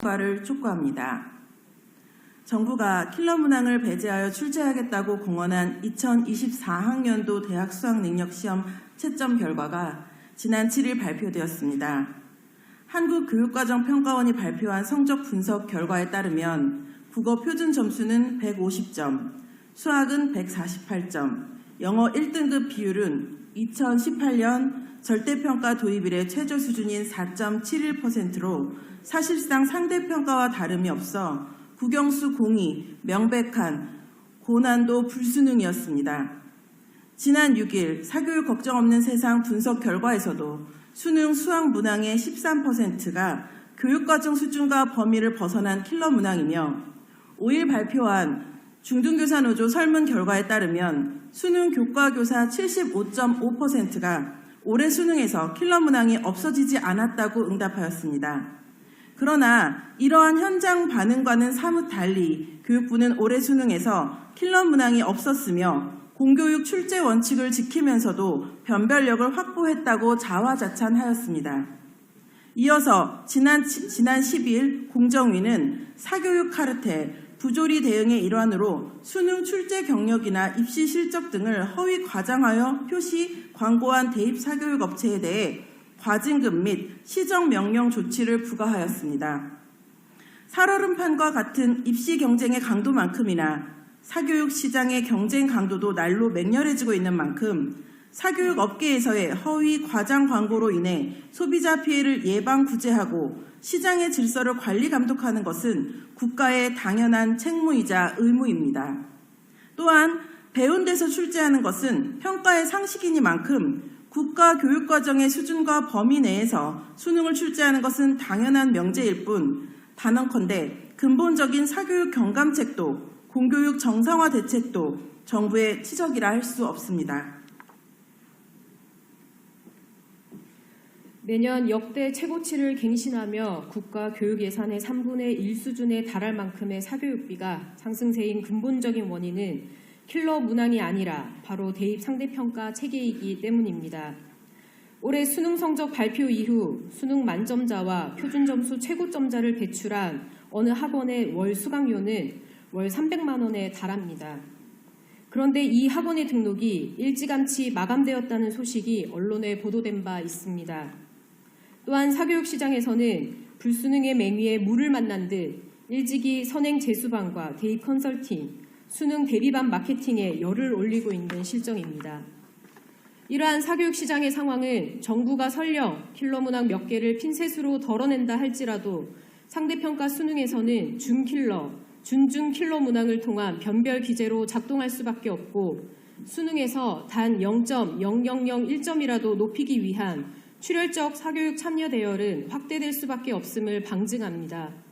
결과를 촉구합니다. 정부가 킬러 문항을 배제하여 출제하겠다고 공언한 2024학년도 대학 수학능력시험 채점 결과가 지난 7일 발표되었습니다. 한국교육과정평가원이 발표한 성적 분석 결과에 따르면 국어 표준 점수는 150점, 수학은 148점, 영어 1등급 비율은 2018년 절대평가 도입 이래 최저 수준인 4.71%로 사실상 상대평가와 다름이 없어 국영수 공이 명백한 고난도 불수능이었습니다. 지난 6일 사교육 걱정 없는 세상 분석 결과에서도 수능 수학 문항의 13%가 교육과정 수준과 범위를 벗어난 킬러 문항이며 5일 발표한 중등교사 노조 설문 결과에 따르면 수능 교과교사 75.5%가 올해 수능에서 킬러 문항이 없어지지 않았다고 응답하였습니다. 그러나 이러한 현장 반응과는 사뭇 달리 교육부는 올해 수능에서 킬러 문항이 없었으며 공교육 출제 원칙을 지키면서도 변별력을 확보했다고 자화자찬하였습니다. 이어서 지난, 지난 10일 공정위는 사교육 카르텔, 부조리 대응의 일환으로 수능 출제 경력이나 입시 실적 등을 허위 과장하여 표시, 광고한 대입 사교육 업체에 대해 과징금 및 시정 명령 조치를 부과하였습니다. 살얼음판과 같은 입시 경쟁의 강도만큼이나 사교육 시장의 경쟁 강도도 날로 맹렬해지고 있는 만큼 사교육 업계에서의 허위 과장 광고로 인해 소비자 피해를 예방 구제하고 시장의 질서를 관리 감독하는 것은 국가의 당연한 책무이자 의무입니다. 또한 배운 데서 출제하는 것은 평가의 상식이니만큼 국가 교육 과정의 수준과 범위 내에서 수능을 출제하는 것은 당연한 명제일 뿐 단언컨대 근본적인 사교육 경감책도 공교육 정상화 대책도 정부의 치적이라 할 수 없습니다. 매년 역대 최고치를 갱신하며 국가 교육 예산의 3분의 1 수준에 달할 만큼의 사교육비가 상승세인 근본적인 원인은 킬러 문항이 아니라 바로 대입 상대평가 체계이기 때문입니다. 올해 수능 성적 발표 이후 수능 만점자와 표준 점수 최고점자를 배출한 어느 학원의 월 수강료는 월 300만 원에 달합니다. 그런데 이 학원의 등록이 일찌감치 마감되었다는 소식이 언론에 보도된 바 있습니다. 또한 사교육 시장에서는 불수능의 맹위에 물을 만난 듯 일찍이 선행 재수반과 대입 컨설팅, 수능 대비반 마케팅에 열을 올리고 있는 실정입니다. 이러한 사교육 시장의 상황은 정부가 설령 킬러 문항 몇 개를 핀셋으로 덜어낸다 할지라도 상대평가 수능에서는 준킬러, 준중 킬러 문항을 통한 변별 기재로 작동할 수밖에 없고 수능에서 단 0.0001점이라도 높이기 위한 출혈적 사교육 참여 대열은 확대될 수밖에 없음을 방증합니다.